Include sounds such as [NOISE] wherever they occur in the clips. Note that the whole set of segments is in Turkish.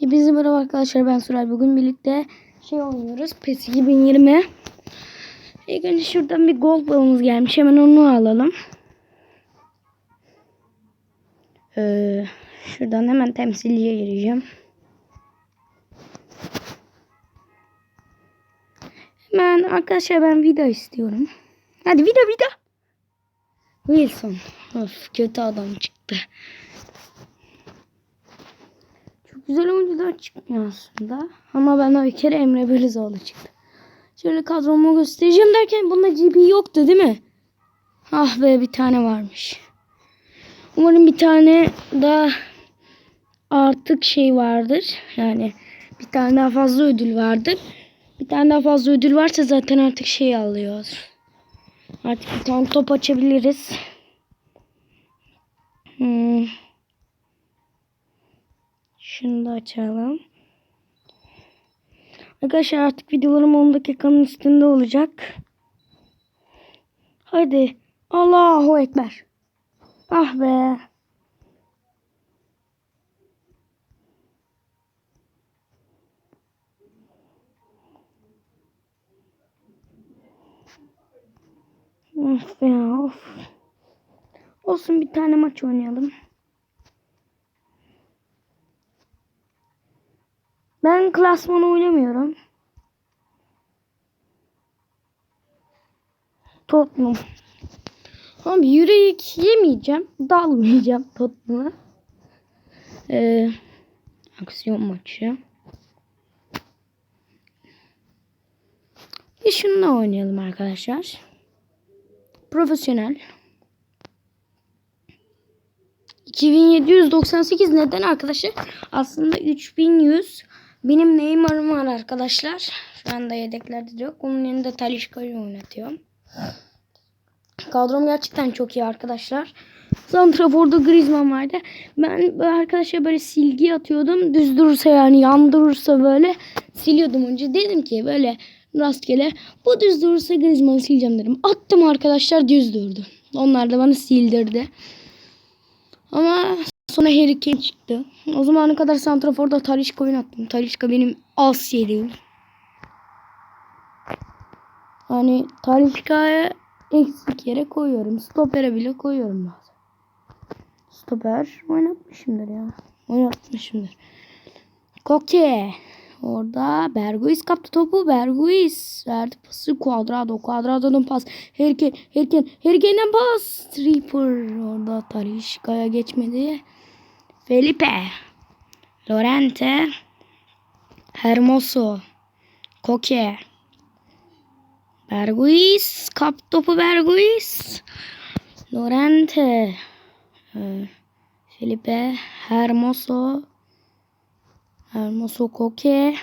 Hepinize merhaba arkadaşlar ben Suray. Bugün birlikte şey oynuyoruz. PES 2020. İlk önce şuradan bir gold balımız gelmiş. Hemen onu alalım. Ee, şuradan hemen temsilciye gireceğim. Hemen arkadaşlar ben video istiyorum. Hadi video video. Wilson. Of kötü adam çıktı. Güzel oyuncular çıkmıyor aslında. Ama bana bir kere Emre Belözoğlu çıktı. Şöyle kadromu göstereceğim derken bunda GB yoktu değil mi? Ah be bir tane varmış. Umarım bir tane daha artık şey vardır. Yani bir tane daha fazla ödül vardır. Bir tane daha fazla ödül varsa zaten artık şey alıyoruz. Artık bir tane top açabiliriz. Hmm. Şunu da açalım. Arkadaşlar artık videolarım 10 dakikanın üstünde olacak. Hadi. Allahu Ekber. Ah be. Of ya of. Olsun bir tane maç oynayalım. Ben klasman oynamıyorum. Tottenham. Abi yürek yemeyeceğim. Dalmayacağım Tottenham'a. Ee, aksiyon maçı. Bir şununla oynayalım arkadaşlar. Profesyonel. 2798 neden arkadaşlar? Aslında 3100 benim Neymar'ım var arkadaşlar. Şu anda yedeklerde de yok. Onun yanında Talişka'yı oynatıyorum. Kadrom gerçekten çok iyi arkadaşlar. Santrafor'da Griezmann vardı. Ben böyle arkadaşlar böyle silgi atıyordum. Düz durursa yani yan durursa böyle siliyordum önce. Dedim ki böyle rastgele bu düz durursa Griezmann'ı sileceğim dedim. Attım arkadaşlar düz durdu. Onlar da bana sildirdi. Ama sonra Harry Kane çıktı. O zamana kadar Santrafor'da Talişka oynattım. Talişka benim as yedim. Hani Talişka'ya eksik yere koyuyorum. Stoper'e bile koyuyorum bazen. Stoper oynatmışımdır ya. Oynatmışımdır. Koke. Orada Berguis kaptı topu. Berguis verdi pası. Cuadrado. Cuadrado'nun pas. Herken. Herken. Herken'den pas. Stripper. Orada Talişka'ya geçmedi. Felipe. Lorente. Hermoso. Koke. Berguis. Kap topu Berguis. Lorente. Ee, Felipe. Hermoso. Hermoso Koke.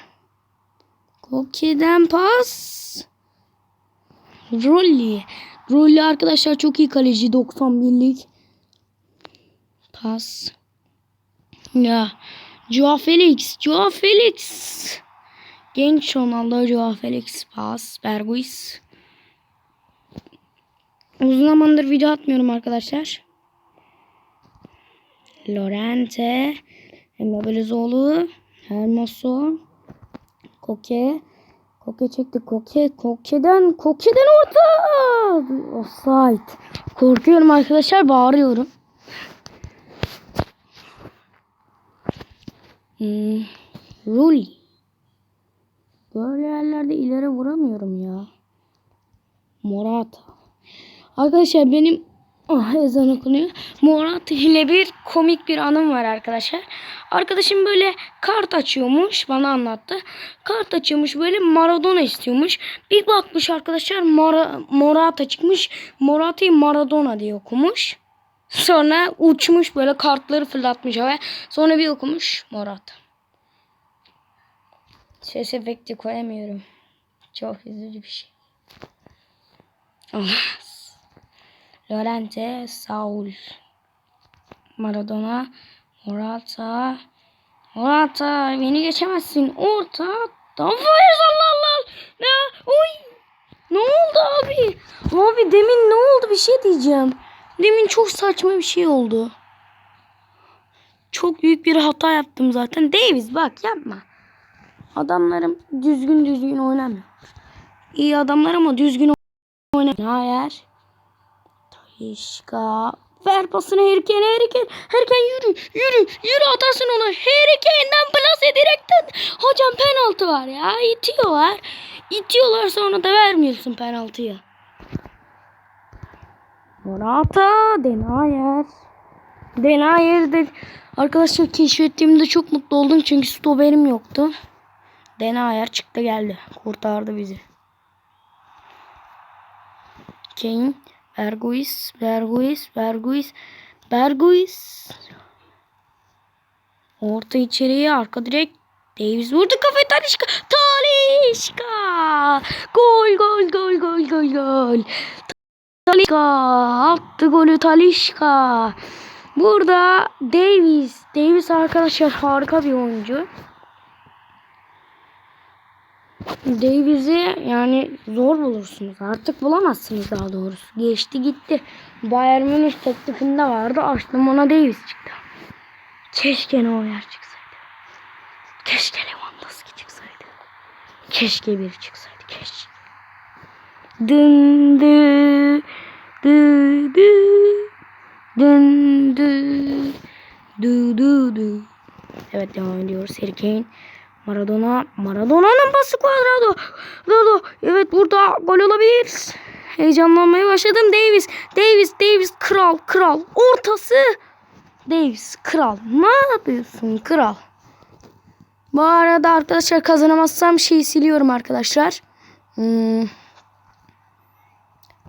Koke'den pas. Rolli. Rolli arkadaşlar çok iyi kaleci. 91'lik. Pas. Ya. Joao Felix. Joao Felix. Genç Ronaldo Joao Felix. Pas. Berguis. Uzun zamandır video atmıyorum arkadaşlar. Lorente. Emre Belözoğlu. Hermoso. Koke. Koke çekti. Koke. Koke'den. Koke'den orta. Offside. Korkuyorum arkadaşlar. Bağırıyorum. Hmm. Rul. Böyle yerlerde ileri vuramıyorum ya. Morata. Arkadaşlar benim ah ezan okunuyor. Morata ile bir komik bir anım var arkadaşlar. Arkadaşım böyle kart açıyormuş bana anlattı. Kart açıyormuş böyle Maradona istiyormuş. Bir bakmış arkadaşlar Mara, Morata çıkmış. Morata'yı Maradona diye okumuş. Sonra uçmuş böyle kartları fırlatmış havaya. Sonra bir okumuş Morata. Ses efekti koyamıyorum. Çok üzücü bir şey. Allah. Lorente, Saul, Maradona, Morata, Morata beni geçemezsin. Orta, Danfires Allah Allah. Ne? Oy. Ne oldu abi? Abi demin ne oldu bir şey diyeceğim. Demin çok saçma bir şey oldu. çok büyük bir hata yaptım zaten. Davis bak yapma. Adamlarım düzgün düzgün oynamıyor. İyi adamlar ama düzgün oynamıyor. Hayır. Talişka. Ver pasını Kane. Harry Kane yürü, yürü, yürü atarsın onu. Harry Kane'den plase direkten. Hocam penaltı var ya. İtiyorlar. İtiyorlar sonra da vermiyorsun penaltıyı. Morata, Denayer. Denayer de arkadaşlar keşfettiğimde çok mutlu oldum çünkü stoperim yoktu. Denayer çıktı geldi. Kurtardı bizi. Kane, Berguis, Berguis, Berguis, Berguis. Orta içeriye arka direk. Davis vurdu kafayı Talişka. Talişka. Gol gol gol gol gol gol. Talişka attı golü Talişka. Burada Davis. Davis arkadaşlar harika bir oyuncu. Davis'i yani zor bulursunuz. Artık bulamazsınız daha doğrusu. Geçti gitti. Bayern Münih teklifinde vardı. Açtım ona Davis çıktı. Keşke ne o yer çıksaydı. Keşke Lewandowski çıksaydı. Keşke biri çıksaydı. Keşke. Dın dı dı dı dın dı dı dı dı. Evet devam ediyoruz. Harry. Maradona. Maradona'nın pası Cuadrado. Cuadrado. Evet burada gol olabilir. Heyecanlanmaya başladım. Davis. Davis. Davis. Kral. Kral. Ortası. Davis. Kral. Ne yapıyorsun kral? Bu arada arkadaşlar kazanamazsam şeyi siliyorum arkadaşlar. Hmm.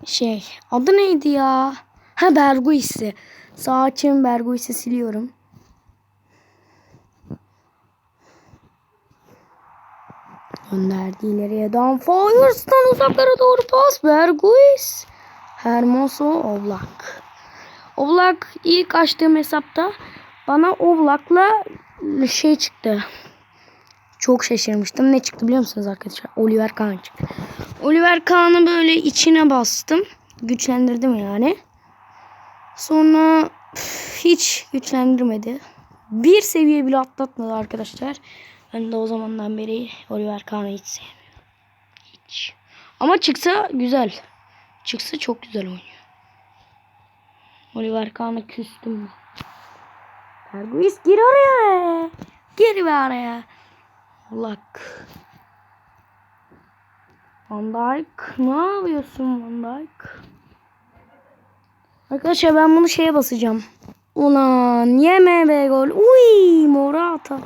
Şey. Adı neydi ya? Ha Berguis'i. Sağ açayım Berguis'i siliyorum. Gönderdi ileriye. Danfoyers'tan uzaklara doğru pas. Berguis. Hermoso Oblak. Oblak ilk açtığım hesapta bana Oblak'la şey çıktı. Çok şaşırmıştım. Ne çıktı biliyor musunuz arkadaşlar? Oliver Kahn çıktı. Oliver Kahn'ı böyle içine bastım. Güçlendirdim yani. Sonra üf, hiç güçlendirmedi. Bir seviye bile atlatmadı arkadaşlar. Ben de o zamandan beri Oliver Kahn'ı hiç sevmiyorum. Hiç. Ama çıksa güzel. Çıksa çok güzel oynuyor. Oliver Kahn'a küstüm ben. Berguis gir oraya. Gir be araya. Lak. Van Dijk. Ne yapıyorsun Van Dijk? Arkadaşlar ben bunu şeye basacağım. Ulan yeme be gol. Uy Morata.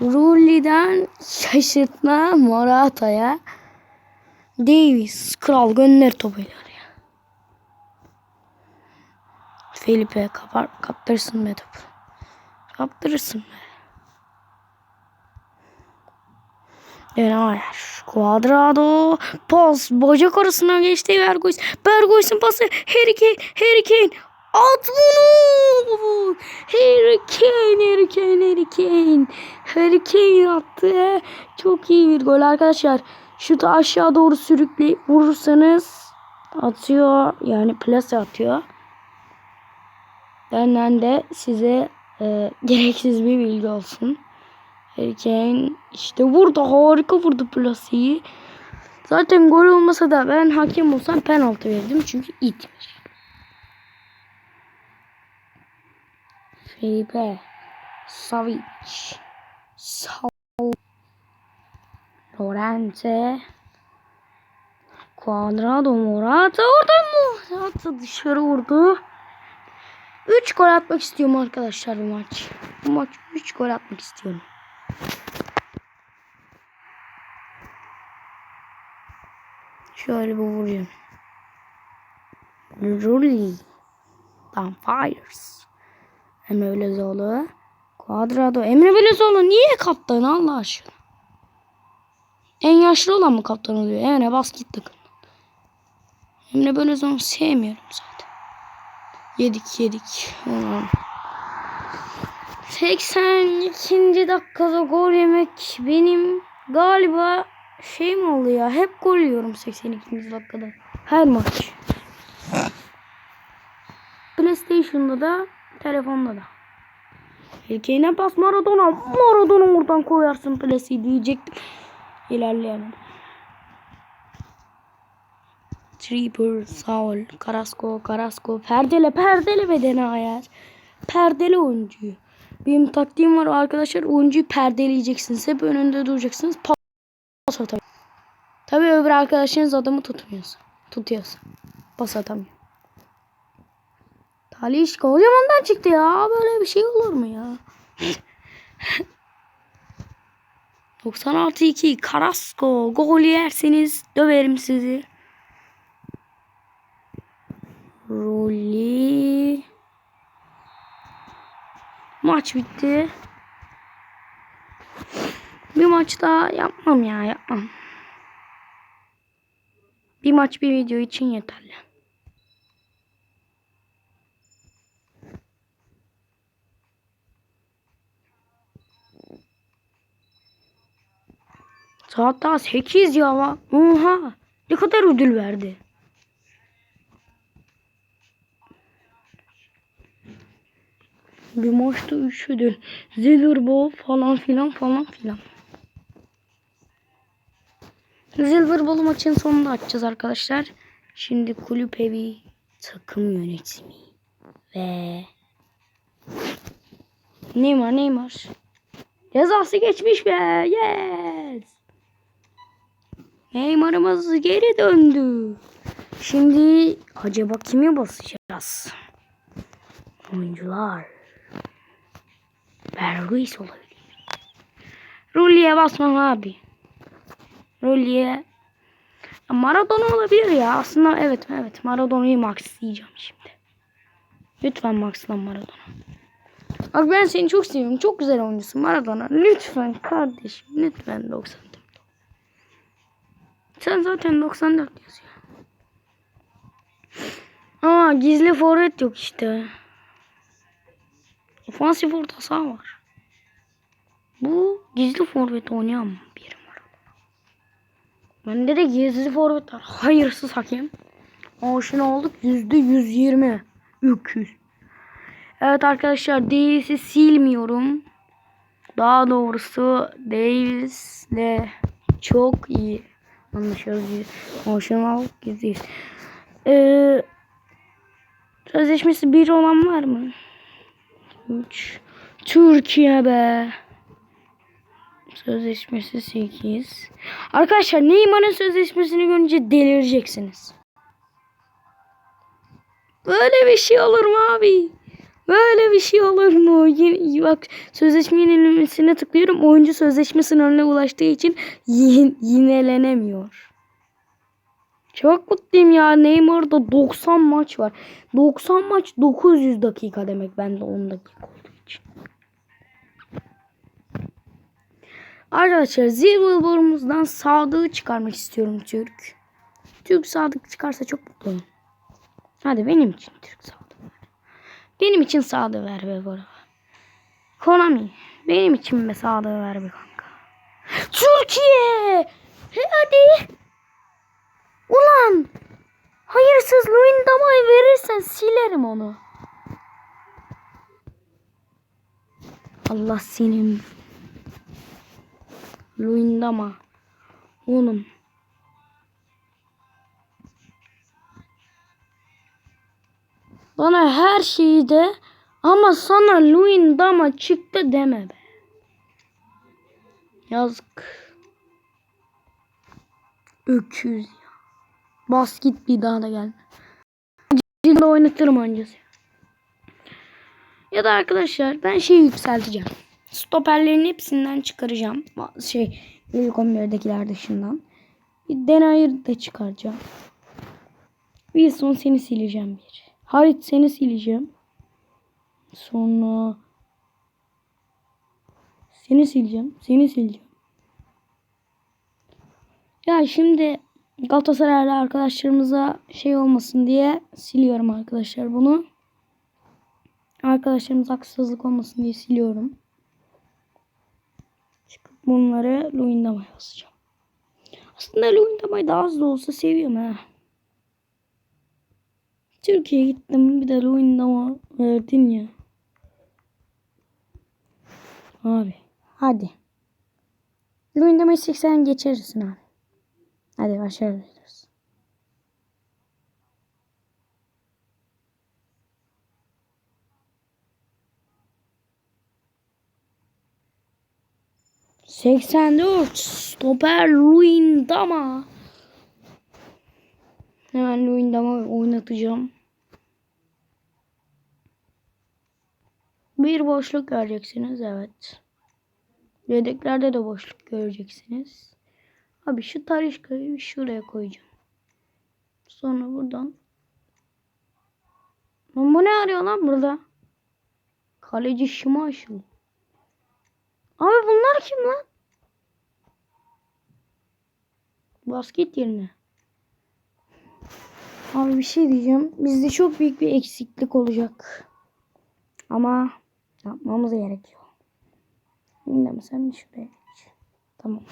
Rulli'den şaşırtma Morata'ya. Davis kral gönder topu ileri. Felipe kapar, kaptırırsın be topu. Kaptırırsın be. Denayer. Cuadrado. Pas. Bacak arasından geçti Bergois. Bergois'in pası. Harry Kane. Harry Kane. At bunu. Harry Kane. Harry Kane. Harry Kane. Harry Kane attı. Çok iyi bir gol arkadaşlar. Şutu aşağı doğru sürükleyip vurursanız atıyor. Yani plase atıyor. Benden de size e, [LAUGHS] gereksiz bir bilgi olsun. Harry Kane işte vurdu. Harika vurdu plaseyi. Zaten gol olmasa da ben hakem olsam penaltı verdim. Çünkü itmiş. Felipe. Savic. Sal. Lorente. Cuadrado Morata. Oradan Morata dışarı vurdu. 3 gol atmak istiyorum arkadaşlar bu maç. Bu maç 3 gol atmak istiyorum. Şöyle bir vurayım. Rulli. Vampires. Emre Belözoğlu. Cuadrado. Emre Belözoğlu niye kaptan Allah aşkına? En yaşlı olan mı kaptan oluyor? Emre bas git takım. Emre Belözoğlu'nu sevmiyorum zaten. Yedik yedik. Ulan. 82. dakikada gol yemek benim galiba şey mi oldu ya? Hep gol yiyorum 82. dakikada. Her maç. PlayStation'da da telefonda da. Erkeğine pas Maradona. Maradona oradan koyarsın plesi diyecektim. İlerleyelim. Tripper, Saul, Carrasco, Carrasco. Perdele, perdele bedeni ayar. Perdele oyuncuyu. Benim taktiğim var arkadaşlar. Oyuncuyu perdeleyeceksiniz. Hep önünde duracaksınız. Öbür arkadaşınız adamı tutmuyorsa. Tutuyorsa. Pas atamıyor. Talişka hocam ondan çıktı ya. Böyle bir şey olur mu ya? [LAUGHS] 96-2 Carrasco. Gol yerseniz döverim sizi. Rolli. Maç bitti. Bir maç daha yapmam ya yapmam. Bir maç bir video için yeterli. Saat daha 8 ya. Oha. Ne kadar ödül verdi. Bir maçta 3 ödül. Silver falan filan falan filan. Silver Ball maçın sonunda açacağız arkadaşlar. Şimdi kulüp evi, takım yönetimi ve Neymar Neymar. Cezası geçmiş be. Yes. Neymar'ımız geri döndü. Şimdi acaba kimi basacağız? Oyuncular. Berguis olabilir. Rulli'ye basmam abi. Rulli'ye Maradona olabilir ya. Aslında evet evet Maradona'yı maxlayacağım şimdi. Lütfen maxlan Maradona. Bak ben seni çok seviyorum. Çok güzel oyuncusun Maradona. Lütfen kardeşim. Lütfen 94. Sen zaten 94 yazıyor. Ama gizli forvet yok işte. Ofansif orta saha var. Bu gizli forvet oynayan Maradona. Bende de gizli forvet var. Hayırsız hakem. Aşina olduk. Yüzde yüz yirmi. Öküz. Evet arkadaşlar Davis'i silmiyorum. Daha doğrusu Davis'le çok iyi anlaşıyoruz. Emotional giziyiz. Ee, sözleşmesi bir olan var mı? 3 Türkiye be. Sözleşmesi 8. Arkadaşlar Neymar'ın sözleşmesini görünce delireceksiniz. Böyle bir şey olur mu abi? Böyle bir şey olur mu? Yine, bak sözleşme yenilemesine tıklıyorum. Oyuncu sözleşme sınırına ulaştığı için yin, yinelenemiyor. Çok mutluyum ya. Neymar'da 90 maç var. 90 maç 900 dakika demek bende 10 dakika olduğu için. Arkadaşlar Zilverborumuzdan Sadık'ı çıkarmak istiyorum Türk. Türk Sadık çıkarsa çok mutlu olurum. Hadi benim için Türk Sadık. Benim için sağlığı ver be bora. Konami. Benim için be sağlığı ver be kanka. Türkiye. He hadi. Ulan. Hayırsız Luyendama'yı verirsen silerim onu. Allah senin. Luyendama. Oğlum. Bana her şeyi de ama sana Luin Dama çıktı deme be. Yazık. Öküz ya. Bas git bir daha da gelme. Cilde oynatırım öncesi. Ya da arkadaşlar ben şey yükselteceğim. Stoperlerin hepsinden çıkaracağım. Şey ilk 11'dekiler dışından. Bir Denayır da çıkaracağım. Wilson seni sileceğim bir. Harit seni sileceğim. Sonra seni sileceğim. Seni sileceğim. Ya şimdi Galatasaraylı arkadaşlarımıza şey olmasın diye siliyorum arkadaşlar bunu. Arkadaşlarımız haksızlık olmasın diye siliyorum bunları Loindama'ya basacağım. Aslında Loindama'yı daha az da olsa seviyorum ha. Türkiye'ye gittim bir de Loindama verdin ya. Abi hadi. Loindama'yı 80 geçerirsin abi. Hadi başarılı. 84 stoper Luindama. Hemen Luindama oynatacağım. Bir boşluk göreceksiniz evet. Yedeklerde de boşluk göreceksiniz. Abi şu tarışkayı şuraya koyacağım. Sonra buradan. Lan bu ne arıyor lan burada? Kaleci Şimaşıl. Abi bunlar kim lan? Basket yerine. Abi bir şey diyeceğim. Bizde çok büyük bir eksiklik olacak. Ama yapmamız gerekiyor. Mi sen bir şuraya. Tamam.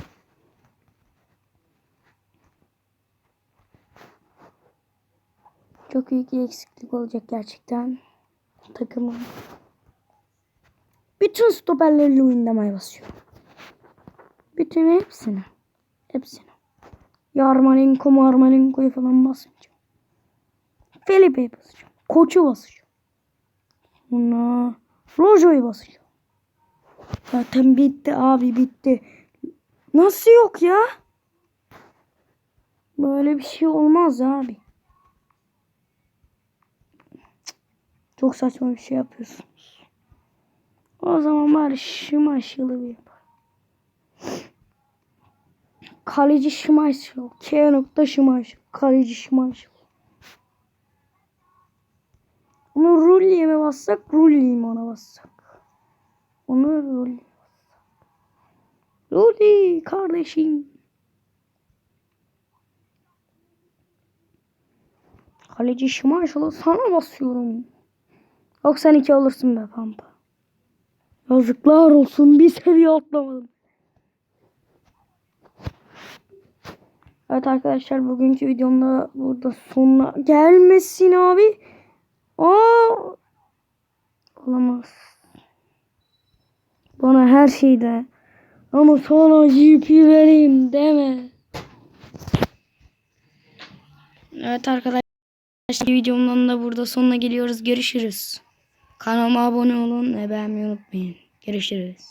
Çok büyük bir eksiklik olacak gerçekten. Takımın. Bütün stoperleri Luyendama'ya basıyor. Bütün hepsini. Hepsini. Yarmolenko, Marmolenko'yu falan basınca. Felipe'yi basacağım. Koç'u basacağım. Sonra Rojo'yu basacağım. Zaten bitti abi bitti. Nasıl yok ya? Böyle bir şey olmaz abi. Çok saçma bir şey yapıyorsunuz. O zaman bari şımaşılı bir yapar. Kaleci şımaşıl. K nokta şımaşıl. Kaleci şımaşıl. Onu Rulli'ye mi bassak? Rulli'yi mi ona bassak? Onu Rulli'ye bassak. Rulli kardeşim. Kaleci şımaşılı sana basıyorum. 92 olursun be pampa. Yazıklar olsun bir seviye atlamadım. Evet arkadaşlar bugünkü videomda burada sonuna gelmesin abi. Aa! Olamaz. Bana her şeyde ama sana GP vereyim deme. Evet arkadaşlar videomdan da burada sonuna geliyoruz. Görüşürüz. Kanalıma abone olun ve beğenmeyi unutmayın. Görüşürüz.